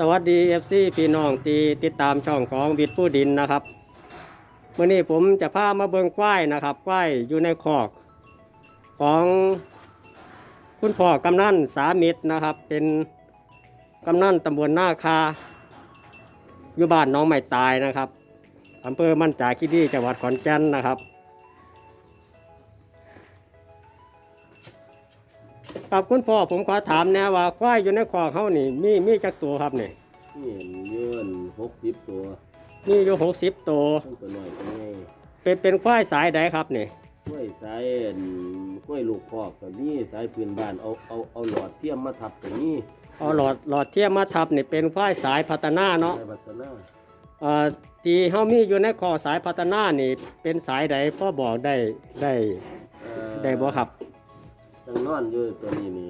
สวัสดี FC พี่น้องที่ติดตามช่องของวิทย์ผู้ดินนะครับวันนี้ผมจะพามาเบิงควายนะครับควายอยู่ในคอกของคุณพ่อกำนันสามิตรนะครับ เป็นกำนันตำบลหน้าคา อยู่บ้านน้องใหม่ตายนะครับอำเภอมั่นจาคีรีจังหวัดขอนแก่นนะครับ ครับคุณพ่อผมขอถามแนะว่าควายอยู่ในคอกเขานี่มีมีจักตัวครับนี่นี่เยื่นหกสิบตัวมีอยู่หกสิบตัวทั้งตัวน้อยตัวใหญ่เป็นเป็นควายสายใดครับนี่กล้วยสายอั่นกล้วยลูกคอกตัวนี้สายพื้นบ้านเอาเอาเอาหลอดเทียมมาทับตัวนี้เอาหลอดหลอดเทียมมาทับนี่เป็นควายสายพัฒนาเนาะในพัฒนาเอ่อที่เฮามีอยู่ในคอสายพัฒนานี่เป็นสายใดพ่อบอกได้ได้ เอ่อได้บ่ครับ ตั้งนอนอยู่ตัวนี้นี่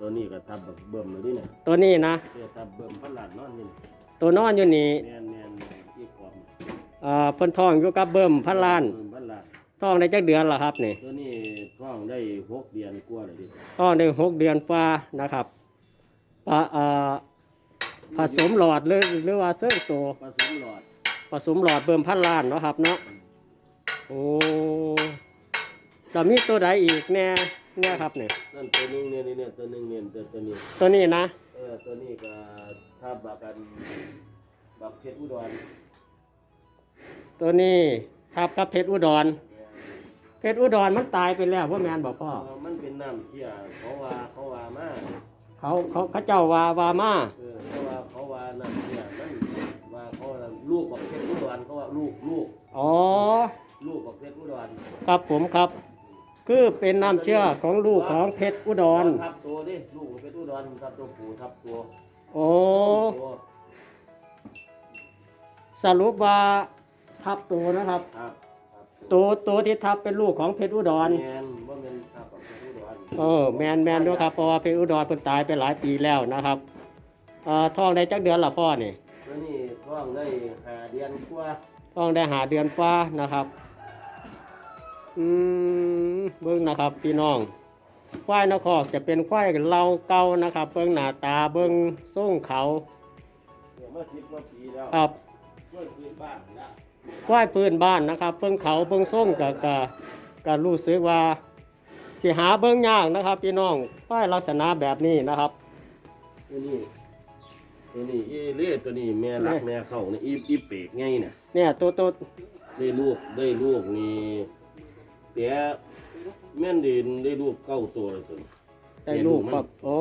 ตัวนี้ก็ทับแบบเบิ่มเลยนี่เนี่ยตัวนี้นะเพื่อทับเบิ่มพันหลาดนอนนี่ตัวนอนอยู่นี่แน่นแน่นแน่นที่กรอบเอ่อเพิ่นท้องอยู่กับเบิ่มพันล้านเบิ่มพันหลาดท้องได้จักเดือนละครับนี่ตัวนี้ท้องได้หกเดือนกว่าเลยดิท้องได้หกเดือนฟ้านะครับปะเอ่อผสมหลอดหรือหรือว่าเสื้อตัวผสมหลอดผสมหลอดเบิ่มพันล้านเนาะครับเนาะโอ้แล้วมีตัวใดอีกแน่ เนี่ยครับเนี่ยนั่นตัวหนึงเนี่ยนี่เนี่ยตัวหนึงเนี่ยตัวตัวนี้ตัวนี้นะเออตัวนี้ก็ทับบักกันบักเพชรอุดรตัวนี้ทับกับเพชรอุดรเพชรอุดรมันตายไปแล้วพ่อแมนบอกพ่อเออมันเป็นน้ำเชี่ยเขาว่าเขาว่ามาเขาเขาเขาเจ้าวาวามาเออเขาว่าเขาว่าน้ำเชี่ยมันว่าเขาว่าลูกบักเพชรอุดรเขาว่าลูกลูกอ๋อลูกบักเพชรอุดรครับผมครับ คือเป็นน้ำเชื่อของลูกของเพชรอุดร ทับตัวดิลูกบักเพชรอุดรทับตัวผู้ทับตัวโอ้ตัวสรุปว่าทับตัวนะครับทับทับตัวตัวที่ทับเป็นลูกของเพชรอุดร แมนว่ามันทับบักเพชรอุดรเออแมนแมนด้วยครับเพราะว่าเพชรอุดรเพิ่นตายไปหลายปีแล้วนะครับเอ่อท้องได้จักเดือนละพ่อนี่ตัวนี้ท้องได้ห้าเดือนกว่าท้องได้หาเดือนฟ้านะครับ อืมเบิ้งนะครับ พี่น้องควายนครจะเป็นควายเราเก่านะครับ เบิ้งหน้าตาเบิ้งส่งเขาเดี๋ยวเมื่อสิบกว่าปีแล้วครับช่วยคืนบ้านละควายพื้นบ้านนะครับเบิ้งเขาเบิ้งส่งกับกับกับรู้สึกว่าสิหาเบิ้งยากนะครับ พี่น้องควายลักษณะแบบนี้นะครับตัวนี้ตัวนี้อีเล่ตัวนี้แม่รักแม่เข้านี่อีอีเปกไงเนี่ยเนี่ยตัวตัวได้ลูกได้ลูกนี่ แต่แม่นดินได้ลูกเก้าตัวเลยตัวนี้ได้ลูกครับโอ้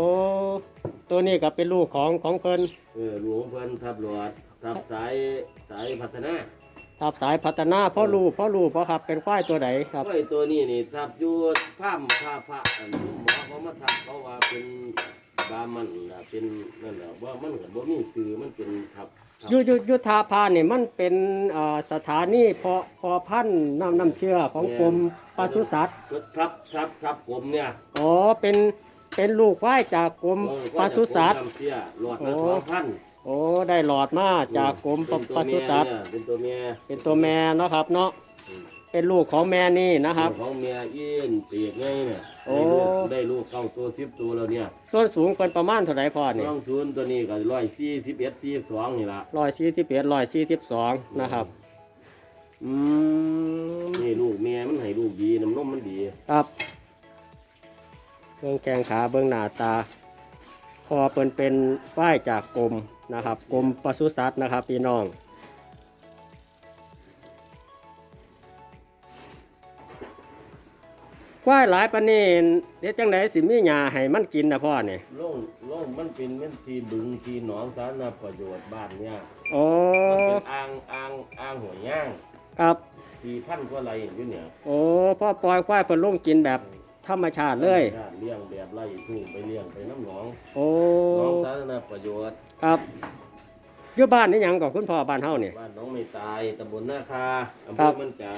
ตัวนี้ก็เป็นลูกของของเพิ่นเออหลวงเพิ่นทับหลอดทับสายสายพัฒนาทับสายพัฒนาพ่อลูกพ่อลูกพ่อครับเป็นควายตัวไหนครับ ไอ้ตัวนี้นี่ทับอยู่ผ้ามผ้าผ้าอันหมอเขามาทับเขาว่าเป็นบามันน่ะเป็นนั่นแหละว่ามันก็บ่มีชื่อมันเป็นทับ ทับยุยุยุทธาพาเนี่ยมันเป็นเอ่อสถานีเพาะเพอพันธุ์น้ำน้ำเชื่อของกรมปศุสัตว์ทับทับทับผมเนี่ยอ๋อเป็นเป็นลูกควายจากกรมเออปศุสัตว์ผมทำเสียหลอดละโอ้ สองพันโอ้ได้หลอดมาจากกรมปเป็นตัวปศุสัตว์เมียเนี่ยเป็นตัวเมียเป็นตัวแม่เนาะครับเนาะ เป็นลูกของแม่นี่นะครับ ของเมียอินเปียกไงเนี่ยโอ้ ได้ลูกได้ลูกเข้าตัวสิบตัวแล้วเนี่ยส่วนสูงเป็นประมาณเท่าไหร่พ่อนี่ต้องศูนย์ตัวนี้ก็ร้อยสี่สิบเอ็ดสี่สองนี่ละร้อยสี่สิบเอ็ดร้อยสี่สิบสองนะครับ อืม นี่ลูกเมียมันให้ลูกดีน้ำนมมันดีครับเบื้องแขงขาเบื้องหน้าตาพอเปินเป็นฝ้ายจากกรมนะครับกรมปศุสัตว์นะครับพี่น้อง ควายหลายปานนี้เฮ็ดจังไดสิมีหญ้าให้มันกินนะพ่อนี่โล่งโล่งมันเป็นเหมันทีบึงทีหนองสาธารณประโยชน์บ้านเนี่ยโอ้มันเป็นอ่างอ่างอ่างหัวย่างครับทีพันกว่าไรอยู่เนี่ยโอ้พ่อปล่อยควายเพิ่นลงกินแบบธรรมชาติเลยเลี้ยงแบบไร่ทุ่งไปเลี้ยงไปน้ำหนองโอ้หนองสาธารณประโยชน์ครับอยู่บ้านนี่หยังก่อนคุณพ่อบ้านเฮานี่บ้านหน้องไม่ตายตำบลนาคาอำเภครัอบมันจา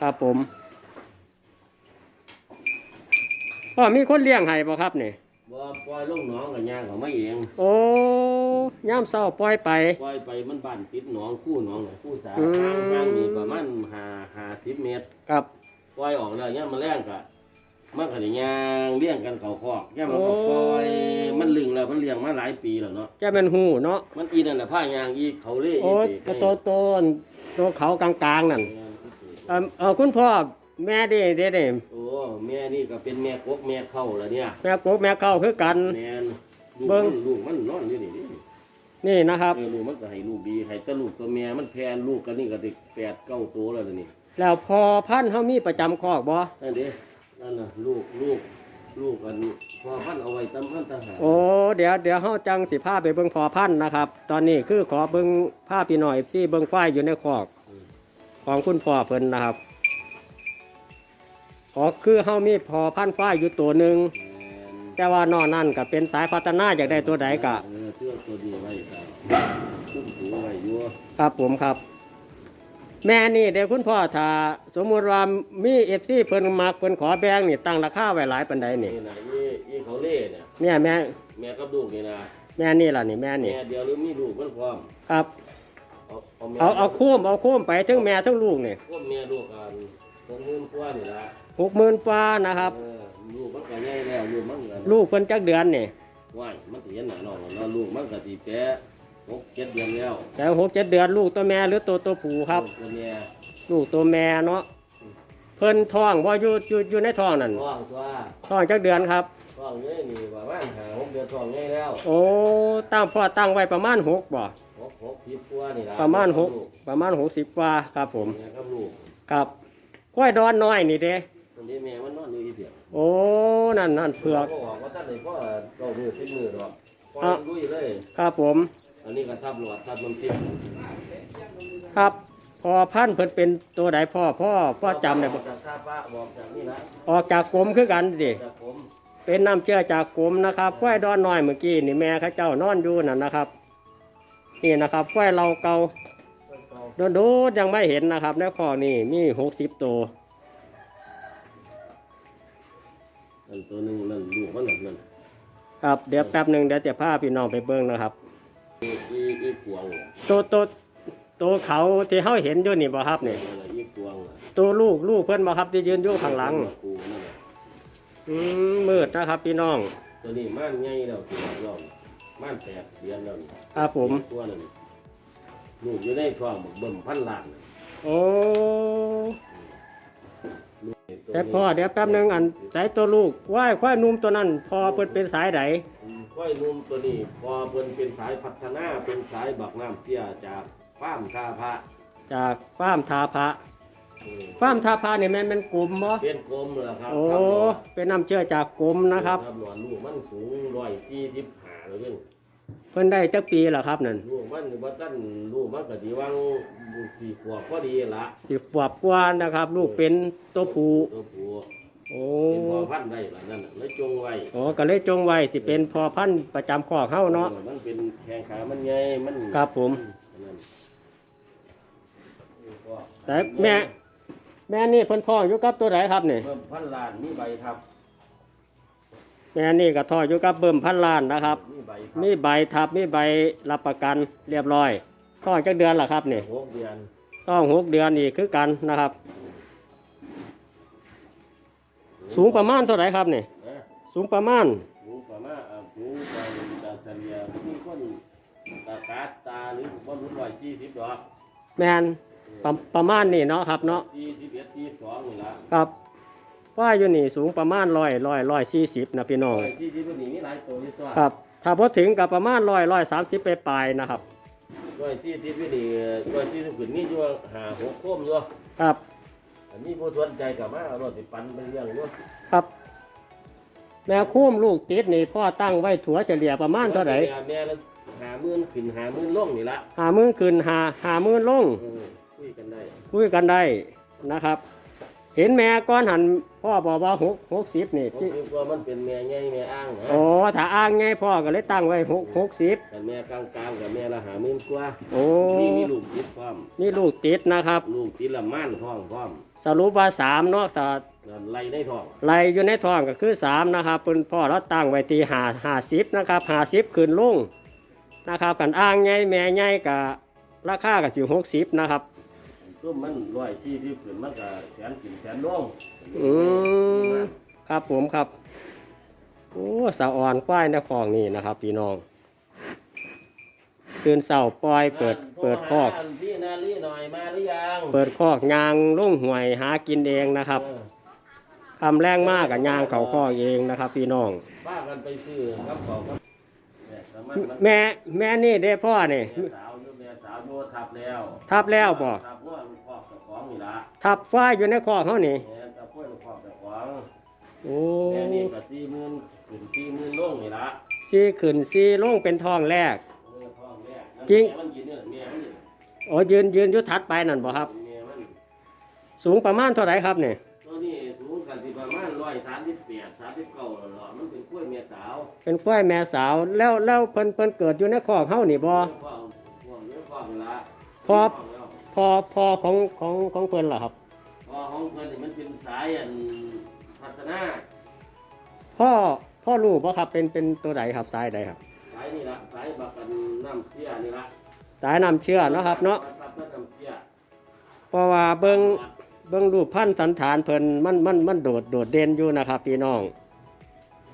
ครับผม พ่อมีคนเลี้ยงให้บ่ครับนี่บ่ปล่อยลงหนองกับย่างเขาไม่เอง โอ้ย่ามเศร้าปล่อยไป ปล่อยไปมันบ้านติดหนองคู่หนองน่ะคู่สาอืม ทางทางมีประมาณห้าห้าสิบเมตร ครับ ปล่อยออกแล้วเนี่ยามมาแรงกะมันก็ได้ย่างเลี้ยงกันเขาคอกย่ามันก็ปล่อยโอ้ย มันลึงแล้วมันเลี้ยงมาหลายปีแล้วเนาะแกเป็นหูเนาะมันอีนั่นน่ะผ้ายางอีเขาเล่โอ้ยอีกระโตโตนตัวเขากลางๆนั่นเออเออคุณพ่อ แม่เด้เด้เด้โอ้แม่นี่ก็เป็นแม่กกแม่เข้าแล้วเนี่ยแม่กบแม่เข้าคือกันแม่นลูกเบิ่มังนลูกมันนอนอยู่นี่นี่นี่นะครับเออลูกมันก็ให้ลูกดีให้แต่ลูกตัวแม่มันแพนลูกกันนี่ก็ติแปดเก้าตัวแล้วเดี๋ยวนี่แล้วพอพันธุ์เฮามีประจำคอกบ่นั่นเด้นั่นน่ะลูกลูกลูกกันพอพันเอาไว้ตำพันทหารโอ้เดี๋ยวเดี๋ยวเฮาจังสิพาไปเบิ่งพอพันธุ์นะครับ ตอนนี้คือขอเบิ่งภาพพี่หน่อยที่เบิ่งควายอยู่ในคอก ของคุณพ่อเพิ่นนะครับ ขอคือเฮามีพอพันธุ์ควายอยู่ตัวหนึ่งแม่นแต่ว่านอกนั่นก็เป็นสายพัฒนาอยากได้ตัวใดก็เออเชื่อตัวดีไว้ครับคุ้มถูไว้อยู่ครับผมครับ แม่นี่เดี๋ยวคุณพ่อถ้าสมมุติว่ามีเอฟซีเพิ่นมักเพิ่นขอแบ่งนี่ตั้งราคาไว้หลายปานใดนี่นี่นะนี่นี่เขาเล่เนี่ยแม่แม่แม่กับลูกนี่นะแม่นี่ล่ะนี่แม่นี่แม่เดียวหรือมีลูกมันพร้อมครับ เอาเอาแม่เอาเอาโค้มเอาโค้มไปทั้งแม่ทั้งลูกนี่พวกแม่ลูกกัน ตรงนู้นกว่านี่ละหกหมื่นฟ้านะครับ เออลูกมันก็ใหญ่แล้วลูกมันก็ลูกเพิ่นจักเดือนนี่ว่ายมันสิเห็นหน้าน้องแล้วเนาะลูกมันก็สิแปะหกเจ็ดเดือนแล้วแต่หกเจ็ดเดือนลูกตัวแม่หรือตัวตัวผู้ครับ ลูกตัวแม่ลูกตัวแม่เนาะเพิ่นท้องบ่อยู่อยู่อยู่ในท้องนั่นท้องตัวท้องจักเดือนครับ ท้องนี่นี่ประมาณหาหกเดือนท้องใหญ่แล้วโอ้ตั้งพ่อตั้งไว้ประมาณหกบ่หกหกสิบกว่านี่ละประมาณหกลูประมาณหกสิบกว่าครับผมแม่กับลูกครับ กล้วยดอนน้อยนี่เด้ตอนนี้แม่มันนอนอยู่อีเดียวโอ้นั่นนั่นเผือกขาบอกว่าท่านเลยพ่อเก้ามือสิบมือดอกพ่ออะลุยเลยครับผม อันนี้ก็ทับหลอดทับน้ำทิพย์ครับพอพันธุ์เพิ่นเป็นตัวใดพ่อพ่อพ่อจำได้บ่จากท่าป้าบอกจากนี่นะออกจากกรมคือกันดิจากผมเป็นน้ำเชื่อจากกรมนะครับกล้วยดอนน้อยเมื่อกี้นี่แม่เข้าเจ้านอนอยู่นั่นนะครับ นี่นะครับกล้วยเราเกา โดนดูยังไม่เห็นนะครับในข้อนี้มีหกสิบตัวอันตัวหนึงนั่นลูกมันนั่นนั่นครับเดี๋ยวแป๊บหนึ่งเดี๋ยวจะพาพี่น้องไปเบิ้งนะครับอีอีอีกวงเนี่ยตัวตัวตัวเขาที่เขาเห็นอยู่นี่บ่ครับนี่นั่นแหละอีกวงน่ะตัวลูกลูกเพื่อนบ่ครับที่ยืนอยู่ข้างหลังกูนั่นแหละอืมมืดนะครับ พี่น้องตัวนี้ม่านใหญ่แล้วตัวเราม่านแตกเดือนแล้วนี่ครับผม ตัวนั้น ลูกอยู่ในท้องบักเบิ่มพันล้านน่ะโอ้ลูกไตัวนี้แต่พ่อเดี๋ยวแป๊บหนึ่งอันใส่ตัวลูกว่ายควายนุ่มตัวนั้นพอเปิดเป็นสายใดค่อยนุ่มตัวนี้พอเพิ่นเป็นสายพัฒนาเป็นสายบักน้ำเตี้ยจากฟาร์มคาพระจากฟาร์มทาพระเออฟาร์มทาพระนี่แม่นเป็นกลุ่มบ่เป็นกลมเหรอครับโอ้ครับผมเป็นน้ำเชื่อจากกลุ่มนะครับ หนอนลูกมันสูงร้อยสี่สิบห้าเลยเพิ่น เพิ่นได้จักปีแล้วครับนั่นลูกมันว่าตั้นลูกมันก็สิวังสี่ขวบพอดีละสิบวบกว่านะครับ ลูกเป็นตัวผู้ตัวผู้โอ้เป็นพ่อพันธุ์ได้ละนั่นน่ะเลยจงไว้โอ้ก็เลยจงไว้สิเป็นพอพันธุ์ประจำคอกเฮาเนาะมันเป็นแข้งขามันใหญ่มันครับผม นั่นแต่แม่ แม่นี่เพิ่นท้องอยู่กับตัวไหนครับนี่เพิ่มพันล้านมีใบทับ แม่นี่ก็ท้องอยู่กับเบิ่มพันล้านนะครับ มีใบทับมีใบทับมีใบรับประกันเรียบร้อยท้องจักเดือนล่ะครับนี่หกเดือนท้องหกเดือนอีกคือกันนะครับ สูงประมาณเท่าไหร่ครับนี่นะสูงประมาณหูประมาณอะหูไปตาเฉลี่ยมีคนตาตาตาหรือคนรุ่นร้อยสี่สิบดอกแมนประประมาณนี่เนาะครับเนาะสี่สิบเอ็ดสี่สิบสองนี่ละ ครับ ว่าอยู่นี่สูงประมาณร้อยร้อยร้อยสี่สิบนะพี่น้องร้อยสี่สิบนี่มีหลายตัวอยู่ตัวครับ ถ้าพอถึงกับประมาณร้อยร้อยสามสิบไปปลายๆนะครับร้อยสี่สิบนี่ร้อยสี่สิบขึ้นนี่อยู่หาหกโคมอยู่ครับ อันนี้ผู้สนใจกับมาเอารถติปันไปเลี้ยงอยู่ครับ แม่คุ้มลูกติดนี่พ่อตั้งไว้ถัวเฉลี่ยประมาณเท่าไหร่แม่ละหาหมื่นขึ้นหาหมื่นลงนี่ละหามื่นขึ้นหาหามื่นลงเออคุยกันได้คุยกันได้นะครับ เห็นแม่ก้อนหันพ่อบอกว่าหกหกสิบนี่ผมคิดว่ามันเป็นแม่ใหญ่แม่อ้างนะโอ้ถ้าอ้างไงพ่อก็เลยตั้งไว้หกหกสิบแต่แม่กลางกลางๆกับแม่ละหาหมื่นกว่าโอ้มีมีลูกติดพร้อม นี่ลูกติดนะครับ ลูกติดละม่านท้องพร้อมสรุปว่าสามเนาะแต่นั่นไล่ได้ท้องไหลอยู่ในท้องก็คือสามนะครับเป็นพ่อเราตั้งไว้ที่หาหาสิบนะครับหาสิบขึ้นลุงนะครับกันอ้างไงแม่ไงกับราคากับสิหกสิบนะครับ ซุ่มมันร้อยที่ที่ขึ้นมันก็แสนขึ้นแสนลงอืมครับผมครับโอ้สะอ่อนควายในคลองนี่นะครับ พี่น้องตื่นเสาปล่อยเปิดเปิดคอก พี่นาลีหน่อยมาหรือยังเปิดคอกยางลุ่งห่วยหากินเองนะครับเออทำแรงมากกับยางเขาคอกเองนะครับ พี่น้องป้ากันไปซื้อครับของครับเนี่ยสามารถมันแม่แม่นี่ได้พ่อนี่แม่สาวอยู่แม่สาว โยทับแล้วทับแล้วบ่ทับว่าลูกครอบเจ้าของนี่ละทับฝ้ายอยู่ในคอกเขานี่แม่ทับว่าลูกครอบเจ้าของโอ้แม่นี่ก็สี่หมื่นถึงสี่หมื่นลงนี่ละซีขึ้นซีลงเป็นทองแรก เออท้องแรกนั่นจริง แม่มันกินเนี่ยแม่มันกินโอ้ยืนยืนอยุทัดไปนั่นบ่ครับ แม่มันสูงประมาณเท่าไหร่ครับเนี่ยตัวนี้สูงกันที่ประมาณร้อยสามสิบแปดสามสิบเก้าหลอดมันเป็นกล้วยแม่สาวเป็นควายแม่สาวแล้วแล้วเพิ่นเพิ่นเกิดอยู่ในคอกเฮานี่บ่เนื้อ ครับเนื้อวามแล้วพอพอของของของเพิ่นล่ะครับพอของเพิ่นนี่มันเป็นสายอันพัฒนาพ่อพ่อรู้บ่ครับเป็นเป็นตัวใดครับสายใดครับ สายนี่ละสายบักกันน้ำเสียนี่ละสายน้ำเชื่อเนาะครับเนาะครับน้ำเสียเพราะว่าเบิ่งเบิ่งรูปพันธุ์สันฐานเพิ่นมันมันมันโดดโดดเด่นอยู่นะครับพี่น้อง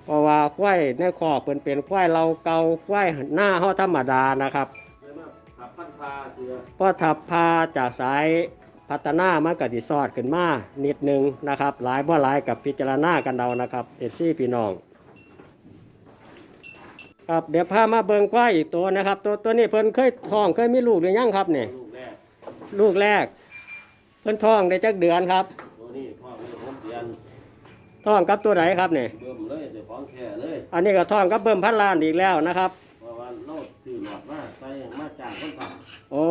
เพราะว่าควายในคอกเพิ่นเป็นควายเราเก่าควายหน้าเฮาธรรมดานะครับเลยมาขับ พันพาเสือพอทับพาจากสายพัฒนามันก็สิซอดขึ้นมานิดนึงนะครับ หลายบ่หลายกับพิจารณากันเดานะครับเอซี่พี่น้องครับเดี๋ยวพามาเบิ่งควายอีกตัวนะครับ ตัวตัวนี้เพิ่นเคยท้องเคยมีลูกหรือยังครับเนี่ยลูกแรกลูกแรกเพิ่นท้องได้จักเดือนครับตัวนี้พ่อมีผมเรียนท้องกับตัวไหนครับเนี่ยเบิ่มเลยเดี๋ยวของแค่เลยอันนี้ก็ท้องกับเบิ่มพันล้านอีกแล้วนะครับเพราะว่าเราซื้อหลอดมาใส่มาจากคนทำ โอ้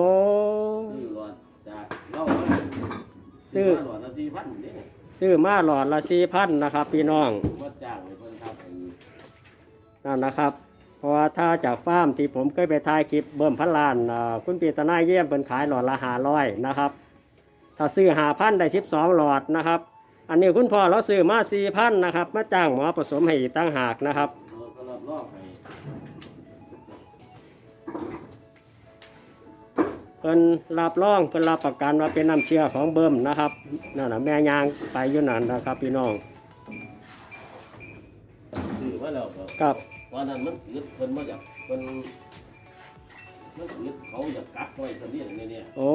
ซื้อหลอดจากเรามาซื้อมาหลอดละสี่พันนี่ซื้อมาหลอดละสี่พันนะครับพี่น้องมาจ้างเลยเพิ่นทำเป็นนั่นนะครับ เพราะว่าถ้าจากฟาร์มที่ผมเคยไปถ่ายคลิปเบิ่มพันล้านอ่าคุณปีตนาเยี่ยมเป็นขายหลอดละหาร้อยนะครับ ถ้าซื้อหาพันได้สิบสองหลอดนะครับ อันนี้คุณพ่อเราซื้อมาสี่พันนะครับ มาจ้างหมอผสมให้อีกตั้งหากนะครับ เราก็รับรองให้ เพิ่นรับรองเพิ่นรับประกันว่าเป็นน้ำเชื่อของเบิ่มนะครับนั่นน่ะแม่ยางไปอยู่นั่นนะครับ พี่น้องซื้อมาแล้วก็ครับวันนั้นมันอึดเพิ่นมาจากเพิ่นมันอึดเขาอยากกักไว้ซะเนี่ยเนี่ยเนี่ยโอ้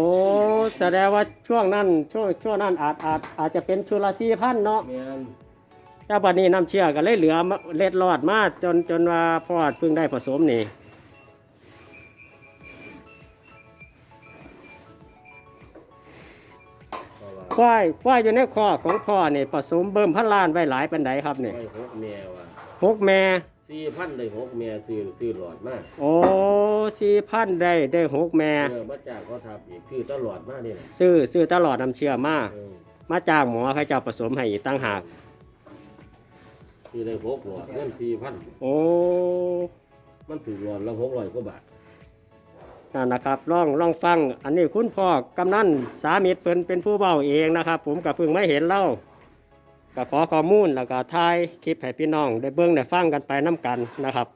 แสดงว่าช่วงนั้นช่วงช่วงนั้นอาจอาจอาจจะเป็นชุลสี่พันเนาะแม่นแต่บัดนี้น้ำเชื่อก็เลยเหลือมาเล็ดรอดมาจนจนว่าพอดเพิ่งได้ผสมนี่ ควายควายอยู่ในคอกของพ่อนี่ผสมเบิ่มพันล้านไว้หลายเป็นไดครับนี่ไว้หกแม่ว่ะหกแม่สี่พันได้หกแม่ซื้อซื้อหลอดมาโอ้สี่พันได้ได้หกแม่เออมาจากเขาทับอีกคือตลอดมาเนี่ยซื้อซื้อตลอดน้ำเชื่อมาเออมาจ้างหมอเขาเจ้าผสมให้อีกตั้งหากซื้อได้หกหลอดเงินสี่พันโอ้มันถูกหลอดละหกร้อยกว่าบาท นั่นนะครับลองลองฟัง อันนี้คุณพ่อกำนันสามิตรเพิ่นเป็นผู้เบาเองนะครับ ผมกับเพิ่งไม่เห็นเล่าก็ขอข้อมูลแล้วก็ถ่ายคลิปให้พี่น้องได้เบิ่งได้ฟังกันไปน้กันนะครับ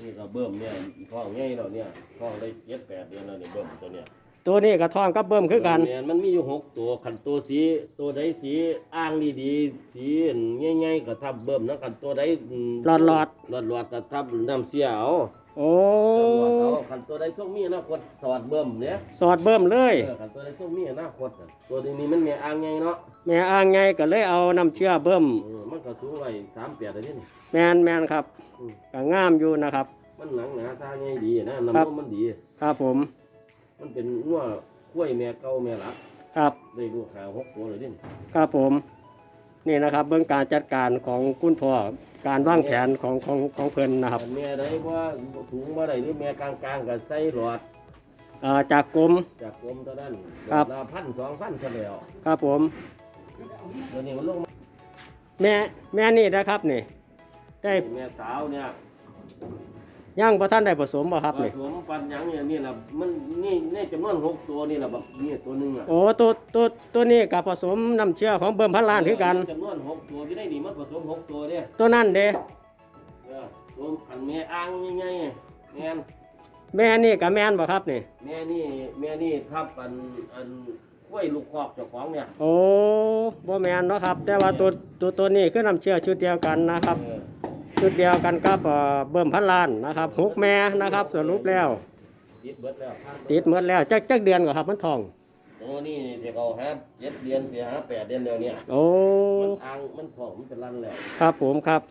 นี่ก็เบิ่มเนี่ยท้องใหญ่แล้วเนี่ยท้องได้เจ็ดแปดเดือนแล้วนี่เบิ่มตัวเนี่ยตัวนี้กระท่องก็เบิ่มคือกันแม่นมันมีอยู่หกตัวขันตัวสี ตัวใดสีอ้างดีๆสีง่ายๆก็ทับเบิ่มนะขันตัวใดมหลอดหลอดหลอดหลอดก็ทับน้ำเสียเอา โอ้หลอดเอาขันตัวใดช่วงมีอนาคตสอดเบิ่มเนี่ยสอดเบิ่มเลย เออขันตัวใดช่วงมีอนาคตน่ะตัวนี้มันแม่อ้างไงเนาะแม่อ้างไงก็เลยเอาน้ำเชื่อเบิ่มเออมันก็สูงไว้สามแปดเลยนี่ แมนแมนครับอืม ก็งามอยู่นะครับ มันหนังหนาตาไงดีนะน้ำครับนมมันดี ครับผมมันเป็นนัวข้วยแม่เก่าแม่หลักครับได้ลูกหาหกตัวเลยนี่ครับผม นี่นะครับ เบื้องการจัดการของคุณพ่อ การวางแผนของของของเพิ่นนะครับแม่ได้ว่าถุงบ่ได้หรือแม่กลางๆก็ใส่หลอดเอ่อจากกรม จากกรมเท่านั้นครับ ละพันสองพันเท่าแล้วครับผมเดี๋ยวนี้มันลงมาแม่แม่นี่นะครับนี่ได้แม่สาวเนี่ย ย่างพระท่านได้ผสมบ่ครับผนี่สมปันหยังเนี่ยนี่ล่ะมันนี่นี่จำนวนหกตัวนี่ล่ะแบบนี่ตัวหนึงอะโอ้ตัวตัวตัวนี้กับผสมน้ำเชื่อของเบิ่มพันล้านคือกัน จำนวนหกตัวที่ได้นี่มันผสมหกตัวเนี่ยตัวนั่นเด้เออรวมขันแม่อ้างง่ายๆแม่นแม่นี่กับแม่นบ่ครับนี่แม่นี่แม่นี่ทับอันอันกล้วยลูกคอกเจ้าของเนี่ยโอ้บ่แมนเนาะครับ แต่ว่าตัวตัวตัวนี้คือน้ำเชื่อชุดเดียวกันนะครับ เออ ชุดเดียวกันกับเอ่อเบิ่มพันล้านนะครับหกแม่นะครับสรุปแล้ว ติดเบิดแล้วพันติดหมดแล้วจักจักเดือนกว่าครับมันทอง โอ้นี่เดี๋ยวเอาหาเจ็ดเดือนเสียหาแปดเดือนเดียวเนี่ยโอ้มันทางมันทองมันเป็นลันแล้วครับผมครับ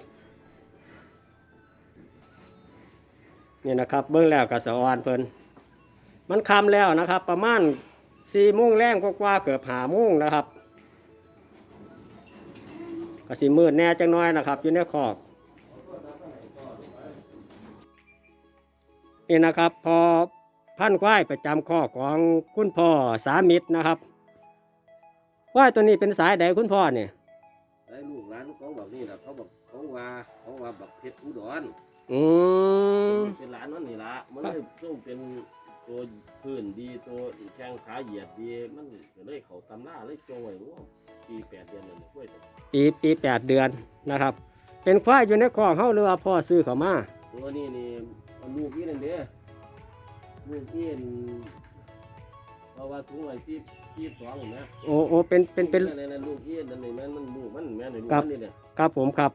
นี่นะครับเบิ่งแล้วกับสะออนเพิ่นมันคำแล้วนะครับ ประมาณสี่โมงแรงก็กว่าๆเกือบหาโมงนะครับก็สิมืดแน่จังน้อยนะครับ อยู่ในคอก นี่นะครับพอพันควายประจำคอกของคุณพ่อสามิตรนะครับควายตัวนี้เป็นสายใดคุณพ่อเนี่ยไอ้ลูกหลานเขาบอกนี่แหละเขาบอกเขาว่าเขาว่าแบบเพชรอุดรอืมเป็นหลานมันนี่ละมันเลยต้องเป็นตัวพื้นดีตัวแข้งขาเหยียดดีมันก็เลยเขาตำหน้าเลยโจยว่าปีแปดเดือนเลยกล้วยตัวปีปีแปดเดือนนะครับ เป็นควายอยู่ในคอกเฮาหรือว่าพ่อซื้อเขามาตัวนี้นี่มัน ลูกนี่นั่นเด้ลูกนี่เพราะว่าถุงไอ้ที่ที่สองนะโอ้โอ้เป็นเป็นเป็นนั่นนั่นลูกนี่นั่นนี่มันมันลูกมันแม่นลูกครับมันนี่เนี่ยครับผมครับ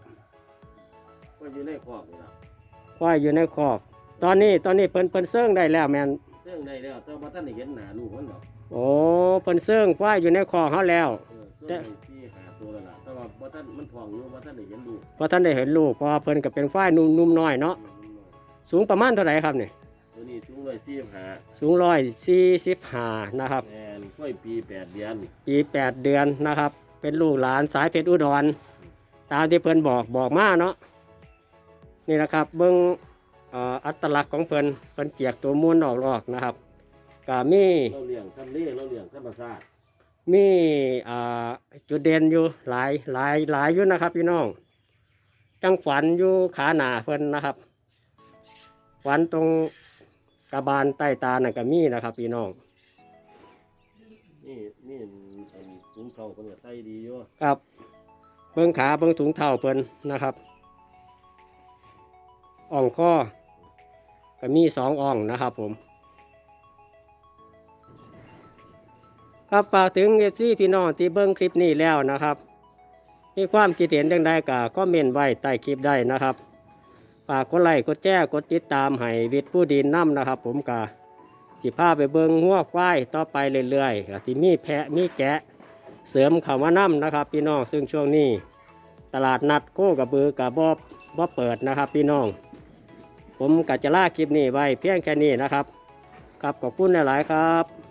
ก็อยู่ในคอกนี่ละควายอยู่ในคอก ตอนนี้ตอนนี้เพิ่นเพิ่นเซิ่งได้แล้วแมนเรื่องใดแล้วแต่ว่าท่านได้เห็นหน้าลูกมันดอกโอ้เพิ่นเซิ่งควายอยู่ในคอกเฮาแล้วเออตัวไอ้ที่หาตัวแล้วล่ะแต่ว่าบ่ท่านมันทองอยู่บ่ท่านได้เห็นลูกเพราะท่านได้เห็นลูกเพราะว่าเพิ่นก็เป็นควายหนุ่มนุ่มน้อยเนาะ สูงประมาณเท่าไหร่ครับนี่ตัวนี้สูงเลยสี่หาสูงร้อยสี่สิบห้านะครับแอนค่อยปีแปดเดือนปีแปดเดือนนะครับ เป็นลูกหลานสายเพชรอุดร ตามที่เพิ่นบอกบอกมาเนาะนี่นะครับเบิ้งเอ่ออัตลักษณ์ของเพิ่นเพิ่นเจียกตัวมูลออกออกนะครับก็มีเราเลี้ยงทำเลเราเลี้ยงธรรมชาติมีอ่าจุดเด่นอยู่หลายหลายหลายอยู่นะครับพี่น้องจังฝันอยู่ขาหนาเพิ่นนะครับ ฝันตรงกระบาลใต้ตาน่ะก็มีนะครับพี่น้อง นี่นี่อันถุงเขาเป็นกับไตดีอยู่ครับเบิ้งขาเบิ้งถุงเท้าเพิ่นนะครับอ่องข้อก็มีสองอ่องนะครับผม ครับฝากถึงเอฟซีพี่น้องที่เบิ้งคลิปนี้แล้วนะครับ มีความคิดเห็นจังใดก็คอมเมนต์ไว้ใต้คลิปได้นะครับ ฝากกดไลค์กดแจ้กดติดตามให้วิทย์ผู้ดินน้ำนะครับ ผมกาสิพาไปเบิงหัวควายต่อไปเรื่อยๆก็ที่มีแพะมีแกะเสริมข้ามาน้ำนะครับ พี่น้องซึ่งช่วงนี้ ตลาดนัดโคกระบือกับบอบบ่เปิดนะครับ พี่น้อง ผมกัจะลาคลิปนี้ไว้เพียงแค่นี้นะครับครับขอบคุณหลายๆครับ